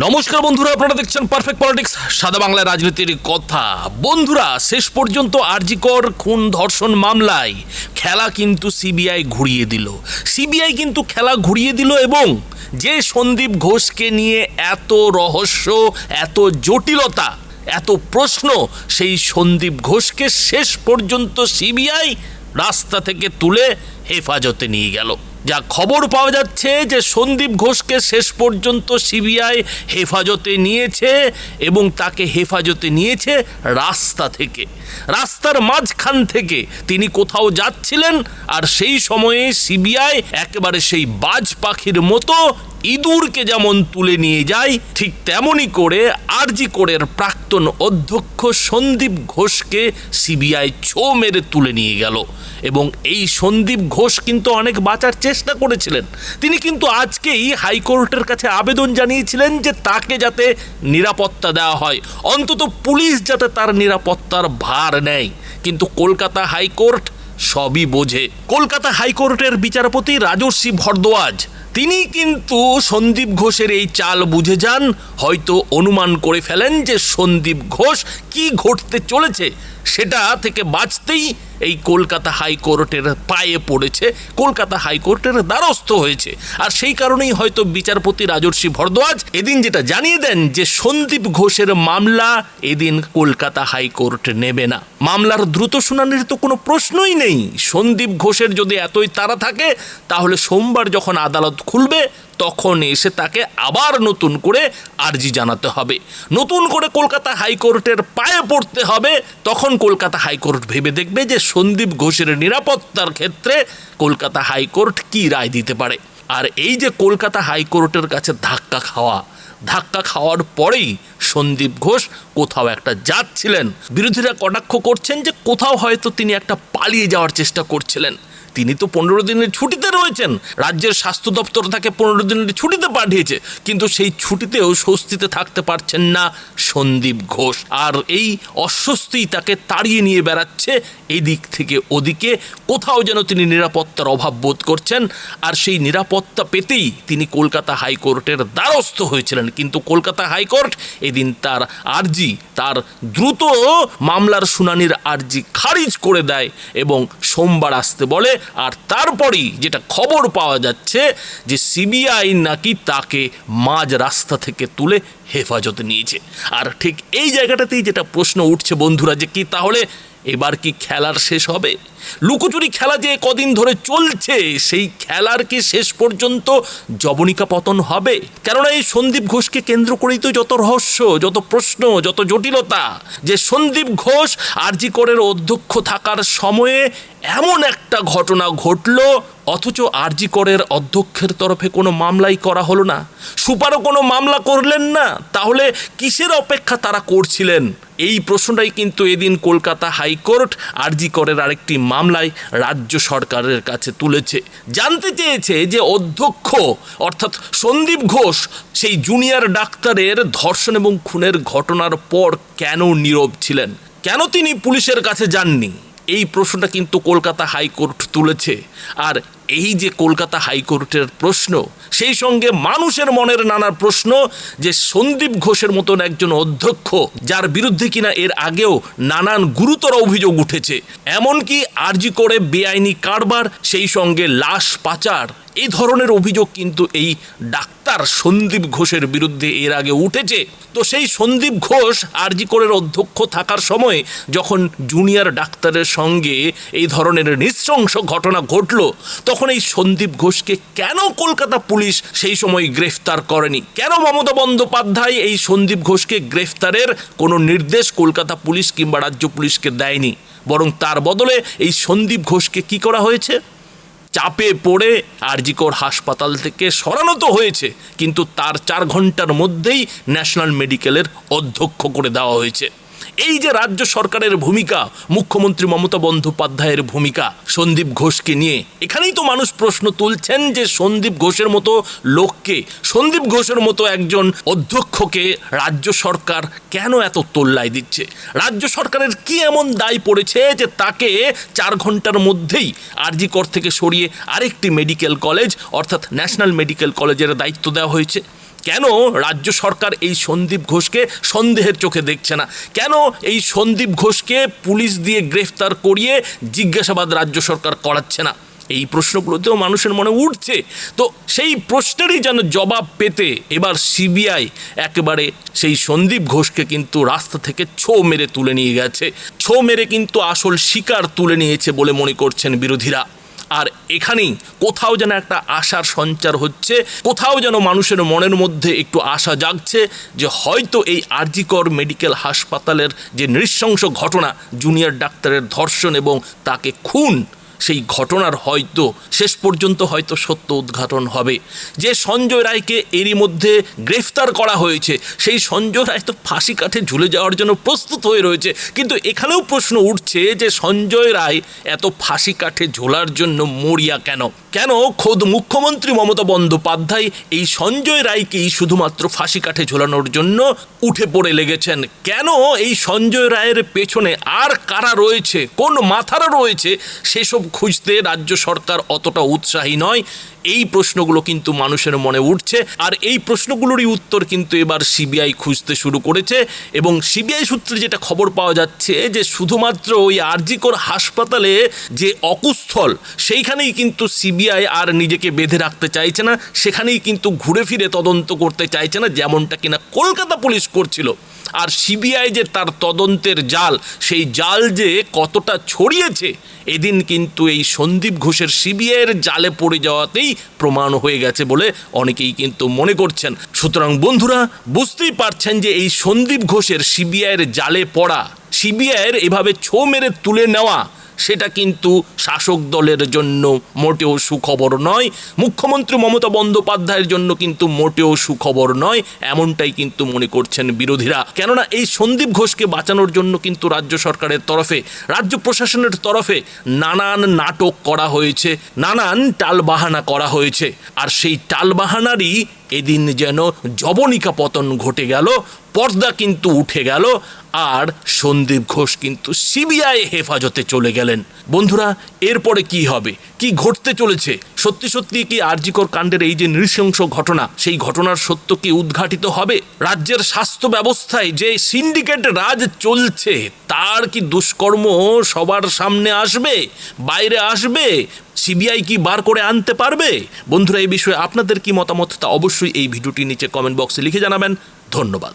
নমস্কার বন্ধুরা, আপনারা দেখছেন পারফেক্ট পলিটিক্স সাদা বাংলা রাজনীতির কথা। বন্ধুরা, শেষ পর্যন্ত আরজিকর খুন ধর্ষণ মামলায় খেলা কিন্তু সিবিআই ঘুরিয়ে দিল। সিবিআই কিন্তু খেলা ঘুরিয়ে দিল এবং যে সন্দীপ ঘোষকে নিয়ে এত রহস্য, এত জটিলতা, এত প্রশ্ন, সেই সন্দীপ ঘোষকে শেষ পর্যন্ত সিবিআই রাস্তা থেকে তুলে হেফাজতে নিয়ে গেল। যা খবর পাওয়া যাচ্ছে যে সন্দীপ ঘোষকে শেষ পর্যন্ত সিবিআই হেফাজতে নিয়েছে এবং তাকে হেফাজতে নিয়েছে রাস্তা থেকে। রাস্তার মাঝখান থেকে তিনি কোথাও যাচ্ছিলেন আর সেই সময়ে সিবিআই একেবারে সেই বাজ পাখির মতো ইঁদুরকে যেমন তুলে নিয়ে যায়, ঠিক তেমনই করে আরজি কোরের প্রাক্তন অধ্যক্ষ সন্দীপ ঘোষকে সিবিআই ছো মেরে তুলে নিয়ে গেল। এবং এই সন্দীপ ঘোষ কিন্তু অনেক বাঁচার চেষ্টা করেছিলেন। তিনি কিন্তু আজকেই হাইকোর্টের কাছে আবেদন জানিয়েছিলেন যে তাকে যাতে নিরাপত্তা দেওয়া হয়। অন্তত পুলিশ যাতে তার নিরাপত্তার ভার নেয়। কিন্তু কলকাতা হাইকোর্ট সবই বোঝে। কলকাতা হাইকোর্টের বিচারপতি রাজর্ষি ভরদ্বাজ তিনি কিন্তু সন্দীপ ঘোষের এই চাল বুঝে যান, হয়তো অনুমান করে ফেলেন যে সন্দীপ ঘোষ কি ঘটতে চলেছে, সেটা থেকে বাঁচতেই এই কলকাতা হাইকোর্টের পায়ে পড়েছে, কলকাতা হাইকোর্টের দ্বারস্থ হয়েছে। আর সেই কারণেই হয়তো বিচারপতি রাজর্ষি ভরদ্বাজ এদিন যেটা জানিয়ে দেন যে সন্দীপ ঘোষের মামলা এদিন কলকাতা হাইকোর্ট নেবে না। মামলার দ্রুত শুনানির তো কোনো প্রশ্নই নেই। সন্দীপ ঘোষের যদি এতই তারা থাকে, তাহলে সোমবার যখন আদালত খুলবে, তখন এসে তাকে আবার নতুন করে আর্জি জানাতে হবে। নতুন করে কলকাতা হাইকোর্টের পায়ে পড়তে হবে, তখন কলকাতা হাইকোর্ট ভেবে দেখবে যে সন্দীপ ঘোষের নিরাপত্তার ক্ষেত্রে কলকাতা হাইকোর্ট কি রায় দিতে পারে। আর এই যে কলকাতা হাইকোর্টের কাছে ধাক্কা খাওয়া ধাক্কা খাওয়ার পরেই সন্দীপ ঘোষ কোথাও একটা যাচ্ছিলেন। বিরোধীরা কটাক্ষ করছেন যে কোথাও হয়তো তিনি একটা পালিয়ে যাওয়ার চেষ্টা করছিলেন। তিনি তো পনেরো দিনের ছুটিতে রয়েছেন। রাজ্যের স্বাস্থ্য দপ্তর তাকে পনেরো দিনের ছুটিতে পাঠিয়েছে। কিন্তু সেই ছুটিতেও স্বস্তিতে থাকতে পারছেন না সন্দীপ ঘোষ। আর এই অস্বস্তি তাকে তাড়িয়ে নিয়ে বেড়াচ্ছে এদিক থেকে ওদিকে। কোথাও যেন তিনি নিরাপত্তার অভাব বোধ করছেন। আর সেই নিরাপত্তা পেতেই তিনি কলকাতা হাইকোর্টের দ্বারস্থ হয়েছিলেন। কিন্তু কলকাতা হাইকোর্ট এদিন তার আর্জি, তার দ্রুত মামলার শুনানির আর্জি খারিজ করে দেয় এবং সোমবার আসতে বলে আর তারপরেই যেটা খবর পাওয়া যাচ্ছে যে সিবিআই নাকি তাকে মাঝ রাস্তা থেকে তুলে হেফাজতে নিয়েছে। আর ঠিক এই জায়গাটাতেই যেটা প্রশ্ন উঠছে বন্ধুরা যে কি তাহলে এবার কি খেলার শেষ হবে? লুকোচুরি খেলা যে কদিন ধরে চলছে, সেই খেলার কি শেষ পর্যন্ত জবনিকা পতন হবে? কেননা এই সন্দীপ ঘোষকে কেন্দ্র করেই তো যত রহস্য, যত প্রশ্ন, যত জটিলতা, যে সন্দীপ ঘোষ আরজি করের অধ্যক্ষ থাকার সময়ে এমন একটা ঘটনা ঘটলো অথচ আরজি করের অধ্যক্ষের তরফে কোনো মামলাই করা হলো না। সুপারও কোনো মামলা করলেন না। তাহলে কিসের অপেক্ষা তারা করছিলেন? এই প্রশ্নটাই কিন্তু এদিন কলকাতা হাইকোর্ট আরজি করের আরেকটি মামলায় রাজ্য সরকারের কাছে তুলেছে। জানতে চেয়েছে যে অধ্যক্ষ, অর্থাৎ সন্দীপ ঘোষ, সেই জুনিয়র ডাক্তারের ধর্ষণ এবং খুনের ঘটনার পর কেন নীরব ছিলেন? কেন তিনি পুলিশের কাছে যাননি? এই প্রশ্নটা কিন্তু কলকাতা হাইকোর্ট তুলেছে। আর এই যে কলকাতা হাইকোর্টের প্রশ্ন, সেই সঙ্গে মানুষের মনের নানা প্রশ্ন যে সন্দীপ ঘোষের মতন একজন অধ্যক্ষ, যার বিরুদ্ধে কিনা এর আগেও নানান গুরুতর অভিযোগ উঠেছে। এমনকি আরজি করে বেআইনি কারবার, সেই সঙ্গে লাশ পাচার এই ধরনের অভিযোগ কিন্তু এই ডাক্তার সন্দীপ ঘোষের বিরুদ্ধে এর আগে উঠেছে। তো সেই সন্দীপ ঘোষ আরজি করের অধ্যক্ষ থাকার সময় যখন জুনিয়র ডাক্তারের সঙ্গে এই ধরনের নৃশংস ঘটনা ঘটলো, তখন এই সন্দীপ ঘোষকে কেন কলকাতা পুলিশ সেই সময় গ্রেফতার করেনি? কেন মমতা বন্দ্যোপাধ্যায় এই সন্দীপ ঘোষকে গ্রেফতারের কোনো নির্দেশ কলকাতা পুলিশ কিংবা রাজ্য পুলিশকে দেয়নি? বরং তার বদলে এই সন্দীপ ঘোষকে কি করা হয়েছে? চাপে পড়ে আরজিকর হাসপাতাল থেকে সরানো তো হয়েছে, কিন্তু তার চার ঘণ্টার মধ্যেই ন্যাশনাল মেডিকেলের অধ্যক্ষ করে দেওয়া হয়েছে। এই যে রাজ্য সরকারের ভূমিকা, মুখ্যমন্ত্রী মমতা বন্দ্যোপাধ্যায়ের ভূমিকা, সন্দীপ ঘোষকে নিয়ে, এখানেই তো মানুষ প্রশ্ন তুলছেন যে সন্দীপ ঘোষের মতো লোককে, সন্দীপ ঘোষের মতো একজন অধ্যক্ষকে রাজ্য সরকার কেন এত তোল্লাই দিচ্ছে? রাজ্য সরকারের কি এমন দায় পড়েছে যে তাকে চার ঘণ্টার মধ্যেই আরজি কর থেকে সরিয়ে আরেকটি মেডিকেল কলেজ, অর্থাৎ ন্যাশনাল মেডিকেল কলেজের দায়িত্ব দেওয়া হয়েছে? কেন রাজ্য সরকার এই সন্দীপ ঘোষকে সন্দেহের চোখে দেখছে না? কেন এই সন্দীপ ঘোষকে পুলিশ দিয়ে গ্রেফতার করিয়ে জিজ্ঞাসাবাদ রাজ্য সরকার করাচ্ছে না? এই প্রশ্নগুলোতেও মানুষের মনে উঠছে। তো সেই প্রশ্নেরই যেন জবাব পেতে এবার সিবিআই একেবারে সেই সন্দীপ ঘোষকে কিন্তু রাস্তা থেকে ছো মেরে তুলে নিয়ে গেছে। ছো মেরে কিন্তু আসল শিকার তুলে নিয়েছে বলে মনে করছেন বিরোধীরা। আর এখানেই কোথাও যেন একটা আশার সঞ্চার হচ্ছে, কোথাও যেন মানুষের মনের মধ্যে একটু আশা জাগছে যে হয়তো এই আরজিকর মেডিকেল হাসপাতালের যে নৃশংস ঘটনা, জুনিয়র ডাক্তারের ধর্ষণ এবং তাকে খুন সেই ঘটনার হয়তো শেষ পর্যন্ত হয়তো সত্য উদ্ঘাটন হবে। যে সঞ্জয় রায়কে এরই মধ্যে গ্রেফতার করা হয়েছে, সেই সঞ্জয় রায় তো ফাঁসি কাঠে ঝুলে যাওয়ার জন্য প্রস্তুত হয়ে রয়েছে। কিন্তু এখানেও প্রশ্ন উঠছে যে সঞ্জয় রায় এত ফাঁসি কাঠে ঝোলার জন্য মরিয়া কেন? কেন খোদ মুখ্যমন্ত্রী মমতা বন্দ্যোপাধ্যায় এই সঞ্জয় রায়কেই শুধুমাত্র ফাঁসি কাঠে ঝোলানোর জন্য উঠে পড়ে লেগেছেন? কেন এই সঞ্জয় রায়ের পেছনে আর কারা রয়েছে, কোন মাথারা রয়েছে, সেসব খুঁজতে রাজ্য সরকার অতটা উৎসাহী নয়। এই প্রশ্নগুলো কিন্তু মানুষের মনে উঠছে। আর এই প্রশ্নগুলোরই উত্তর কিন্তু এবার সিবিআই খুঁজতে শুরু করেছে এবং সিবিআই সূত্রে যেটা খবর পাওয়া যাচ্ছে যে শুধুমাত্র ওই আরজিকর হাসপাতালে যে অকুস্থল, সেইখানেই কিন্তু সিবিআই আর নিজেকে বেঁধে রাখতে চাইছে না। সেখানেই কিন্তু ঘুরে ফিরে তদন্ত করতে চাইছে না, যেমনটা কিনা কলকাতা পুলিশ করছিল। আর সিবিআই যে তার তদন্তের জাল, সেই জাল যে কতটা ছড়িয়েছে, এদিন কিন্তু এই সন্দীপ ঘোষের সিবিআইয়ের জালে পড়ে যাওয়াতেই প্রমাণ হয়ে গেছে বলে অনেকেই কিন্তু মনে করছেন। সুতরাং বন্ধুরা, বুঝতেই পারছেন যে এই সন্দীপ ঘোষের সিবিআইয়ের জালে পড়া, সিবিআইয়ের এভাবে ছো মেরে তুলে নেওয়া সেটা কিন্তু শাসক দলের জন্য মোটেও সুখবর নয়। মুখ্যমন্ত্রী মমতা বন্দ্যোপাধ্যায়ের জন্য কিন্তু মোটেও সুখবর নয়, এমনটাই কিন্তু মনে করছেন বিরোধীরা। কেননা এই সন্দীপ ঘোষকে বাঁচানোর জন্য কিন্তু রাজ্য সরকারের তরফে, রাজ্য প্রশাসনের তরফে নানান নাটক করা হয়েছে, নানান টালবাহানা করা হয়েছে। আর সেই টালবাহানারই এদিন যেন জবনিকা পতন ঘটে গেল পর্দা কিন্তু উঠে গেল আর সন্দীপ ঘোষ কিন্তু সিবিআই হেফাজতে চলে গেলেন। বন্ধুরা, এরপরে কি হবে? কি ঘটতে চলেছে? সত্যি সত্যি কি আরজিকর কাণ্ডের এই যে নৃশংস ঘটনা, সেই ঘটনার সত্য কি উদ্ঘাটিত হবে? রাজ্যের স্বাস্থ্য ব্যবস্থায় যে সিন্ডিকেট রাজ চলছে, তার কি দুষ্কর্ম সবার সামনে আসবে? বাইরে আসবে? সিবিআই কি বার করে আনতে পারবে? বন্ধুরা, এই বিষয়ে আপনাদের কি মতামত তা অবশ্যই এই ভিডিওটি নিচে কমেন্ট বক্সে লিখে জানাবেন। ধন্যবাদ।